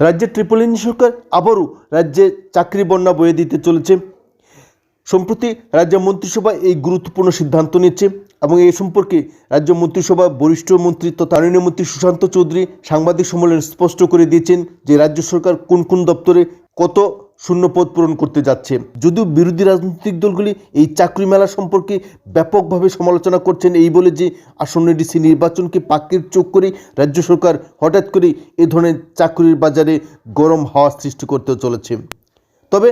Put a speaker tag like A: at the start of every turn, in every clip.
A: রাজ্যের triple engine সরকার আবারও রাজ্যে চাকরি বন্যা বয়ে দিতে চলেছে। সম্প্রতি রাজ্য মন্ত্রিসভা এই গুরুত্বপূর্ণ সিদ্ধান্ত নিচ্ছে এবং এই সম্পর্কে রাজ্য মন্ত্রিসভা বরিষ্ঠ মন্ত্রী তথা মন্ত্রী সুশান্ত চৌধুরী সাংবাদিক সম্মেলনে স্পষ্ট করে দিয়েছেন যে রাজ্য সরকার কোন কোন দপ্তরে কত শূন্য পদ পূরণ করতে যাচ্ছে। যদিও বিরোধী রাজনৈতিক দলগুলি এই চাকরি মেলা সম্পর্কে ব্যাপকভাবে সমালোচনা করছেন এই বলে যে আসন্ন ডিসি নির্বাচনকে পাকের চোখ করে রাজ্য সরকার হঠাৎ করে এ ধরনের চাকরির বাজারে গরম হাওয়া সৃষ্টি করতে চলেছে। তবে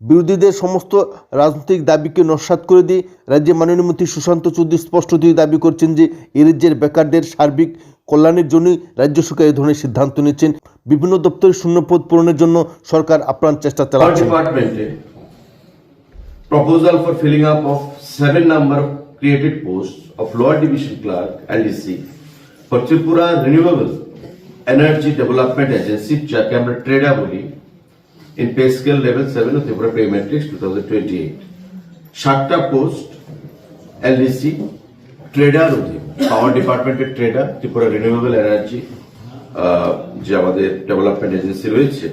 A: বিরোধীদের সমস্ত রাজনৈতিক দাবিকে নস্বাত করে দিয়ে রাজ্যের মাননীয় মন্ত্রী সুশান্ত চৌধুরী স্পষ্ট দিয়ে দাবি করছেন যে এ রাজ্যের বেকারদের সার্বিক কল্যাণের জন্যই রাজ্য সরকার এই ধরনের সিদ্ধান্ত নিচ্ছেন বিভিন্ন দপ্তরে শূন্যপদ পূরণের জন্য সরকার আপ্রাণ চেষ্টা চালাচ্ছে
B: eh, proposal for filling up of seven number of created posts of lower division clerk and for Tripura Renewable Energy Development Agency, Chakam Trade Boli, in pay scale level 7 of Tripura Pay Matrix 2028. সাতটা post LDC tedder অধীন পাওয়ার ডিপার্টমেন্টের tedder Tripura renewable energy যে আমাদের development agency রয়েছে,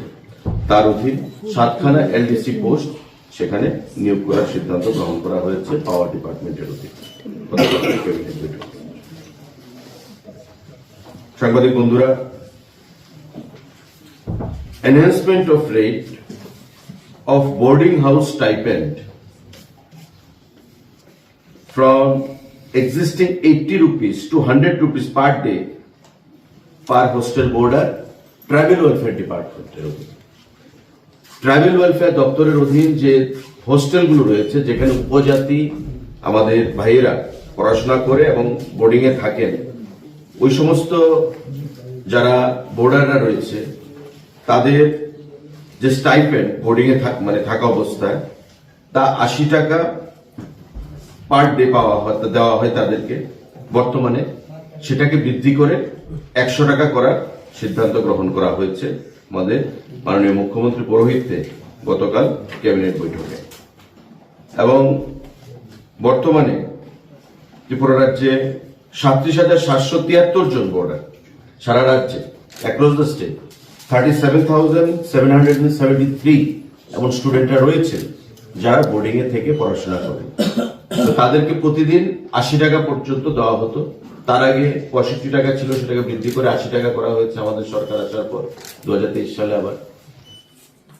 B: তার অধীন সাতখানা LDC post সেখানে নিয়োগ করার সিদ্ধান্ত গ্রহণ করা হয়েছে পাওয়ার ডিপার্টমেন্টের অধীন। সাংবাদিক বন্ধুরা, enhancement of rate of boarding house stipend from existing 80 rupees to 100 rupees per day per hostel boarder welfare ডিপার্টমেন্টের অধীন। ট্রাভেল ওয়েলফেয়ার দপ্তরের অধীন যে হোস্টেলগুলো রয়েছে, যেখানে উপজাতি আমাদের ভাইয়েরা পড়াশোনা করে এবং বোর্ডিং এ থাকেন, ওই সমস্ত যারা বোর্ডাররা রয়েছে, তাদের যে স্টাইপেন্ড বোর্ডিং এ থাক- মানে থাকা অবস্থায়, তা আশি টাকা পার ডে পাওয়া হয়, দেওয়া হয় তাদেরকে। বর্তমানে সেটাকে বৃদ্ধি করে একশো টাকা করার সিদ্ধান্ত গ্রহণ করা হয়েছে আমাদের মাননীয় মুখ্যমন্ত্রী পৌরোহিত্যে গতকাল ক্যাবিনেট বৈঠকে। এবং বর্তমানে ত্রিপুরা রাজ্যে সাতত্রিশ হাজার সাতশো তিয়াত্তর জন বোর্ডার, সারা রাজ্যে across the state thirty seven thousand seven hundred seventy three এমন স্টুডেন্টরা রয়েছে যারা বোর্ডিংয়ে থেকে পড়াশোনা করে তাদেরকে প্রতিদিন আশি টাকা পর্যন্ত দেওয়া হতো। তার আগে পঁয়ষট্টি টাকা ছিল, সেটাকে বৃদ্ধি করে আশি টাকা করা হয়েছে আমাদের সরকার আসার পর দু সালে আবার।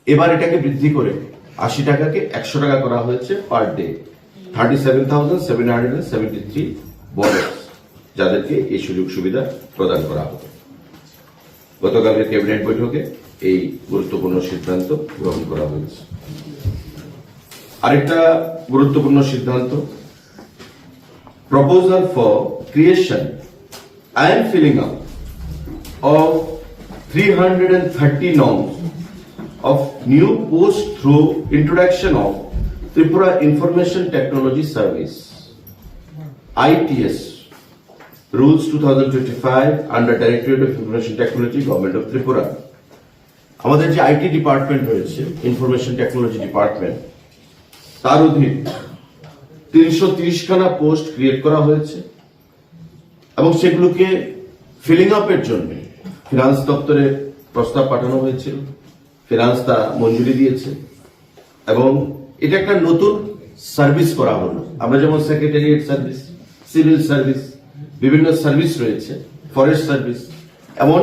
B: এবার এটাকে বৃদ্ধি করে আশি টাকাকে একশো টাকা করা হয়েছে per day. Thirty seven thousand seven hundred seventy three বনার্স যাদেরকে এই সুযোগ সুবিধা প্রদান করা হবে গতকালের ক্যাবিনেট বৈঠকে এই গুরুত্বপূর্ণ সিদ্ধান্ত গ্রহণ করা হয়েছে। আরেকটা গুরুত্বপূর্ণ সিদ্ধান্ত। Proposal for creation I am filling up of three hundred and thirty নং of new post through introduction of Tripura information technology service ITS rules two thousand twenty five under directorate of information technology government of Tripura আমাদের যে IT department রয়েছে information technology department তার অধীন তিনশো খানা post create করা হয়েছে এবং সেগুলোকে ফিলিং আপের জন্য ফিনান্স দপ্তরে প্রস্তাব পাঠানো হয়েছিল। ফিনান্স তা মঞ্জুরি দিয়েছে এবং এটা একটা নতুন সার্ভিস করা হলো। আমরা যেমন সেক্রেটারিয়েট সার্ভিস, সিভিল সার্ভিস, বিভিন্ন সার্ভিস রয়েছে, ফরেস্ট সার্ভিস, এমন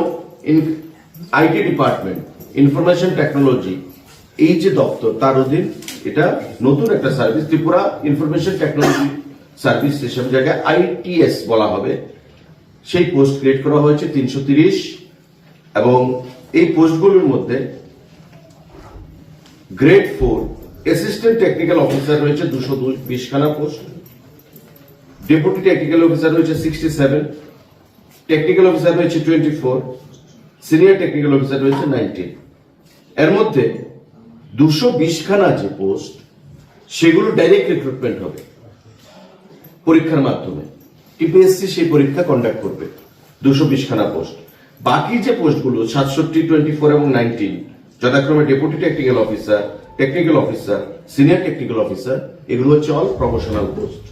B: আইটি ডিপার্টমেন্ট, ইনফরমেশন টেকনোলজি, এই যে দপ্তর তার অধীন এটা নতুন একটা service, Tripura information technology service সেসব জায়গায় আইটিএস বলা হবে। সেই পোস্ট ক্রিয়েট করা হয়েছে তিনশো এবং এই পোস্টগুলোর মধ্যে grade four assistant technical officer রয়েছে দুশো বিশ খানা পোস্ট। ডেপুটি টেকনিক্যাল অফিসার রয়েছে সিক্সটি সেভেন। টেকনিক্যাল অফিসার রয়েছে twenty four. Senior technical officer রয়েছে নাইনটিন। এর মধ্যে দুশো বিশখানা যে পোস্ট, সেগুলো ডাইরেক্ট রিক্রুটমেন্ট হবে পরীক্ষার মাধ্যমে। টিপিএসসি সেই পরীক্ষা কন্ডাক্ট করবে, দুশো বিশখানা পোস্ট। বাকি যে পোস্টগুলো, সাতষট্টি টোয়েন্টি ফোর এবং নাইনটিন যথাক্রমে deputy technical officer technical officer senior technical officer এগুলো হচ্ছে অল প্রমোশনাল পোস্ট